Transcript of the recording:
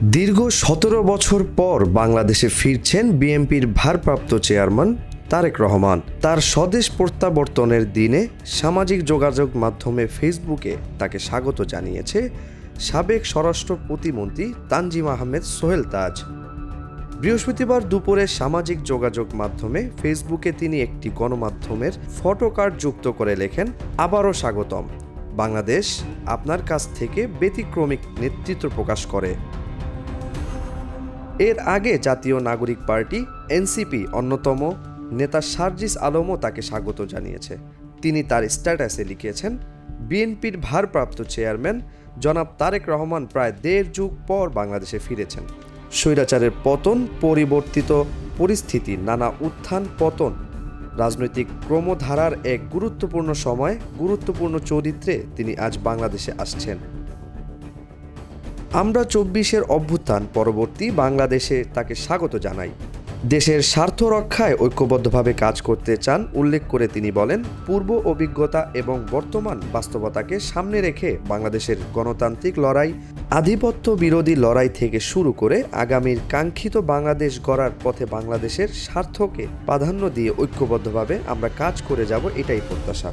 দীর্ঘ সতেরো বছর পর বাংলাদেশে ফিরছেন বিএনপির ভারপ্রাপ্ত চেয়ারম্যান তারেক রহমান। তার স্বদেশ প্রত্যাবর্তনের দিনে সামাজিক যোগাযোগ মাধ্যমে ফেসবুকে তাকে স্বাগত জানিয়েছে সাবেক স্বরাষ্ট্র প্রতিমন্ত্রী তানজিম আহমেদ সোহেল তাজ। বৃহস্পতিবার দুপুরে সামাজিক যোগাযোগ মাধ্যমে ফেসবুকে তিনি একটি গণমাধ্যমের ফটো কার্ড যুক্ত করে লেখেন, আবারও স্বাগতম। বাংলাদেশ আপনার কাছ থেকে ব্যতিক্রমিক নেতৃত্ব প্রকাশ করে। এর আগে জাতীয় নাগরিক পার্টি, এনসিপি, অন্যতম নেতা সার্জিস আলমও তাকে স্বাগত জানিয়েছে। তিনি তার স্ট্যাটাসে লিখেছেন, বিএনপির ভারপ্রাপ্ত চেয়ারম্যান জনাব তারেক রহমান প্রায় দেড় যুগ পর বাংলাদেশে ফিরেছেন। স্বৈরাচারের পতন, পরিবর্তিত পরিস্থিতি, নানা উত্থান, পতন, রাজনৈতিক ক্রমধারার এক গুরুত্বপূর্ণ সময়, গুরুত্বপূর্ণ চরিত্রে তিনি আজ বাংলাদেশে আসছেন। আমরা চব্বিশের অভ্যুত্থান পরবর্তী বাংলাদেশে তাকে স্বাগত জানাই। দেশের স্বার্থ রক্ষায় ঐক্যবদ্ধভাবে কাজ করতে চান, উল্লেখ করে তিনি বলেন, পূর্ব অভিজ্ঞতা এবং বর্তমান বাস্তবতাকে সামনে রেখে বাংলাদেশের গণতান্ত্রিক লড়াই, আধিপত্য বিরোধী লড়াই থেকে শুরু করে আগামীর কাঙ্ক্ষিত বাংলাদেশ গড়ার পথে বাংলাদেশের স্বার্থকে প্রাধান্য দিয়ে ঐক্যবদ্ধভাবে আমরা কাজ করে যাব এটাই প্রত্যাশা।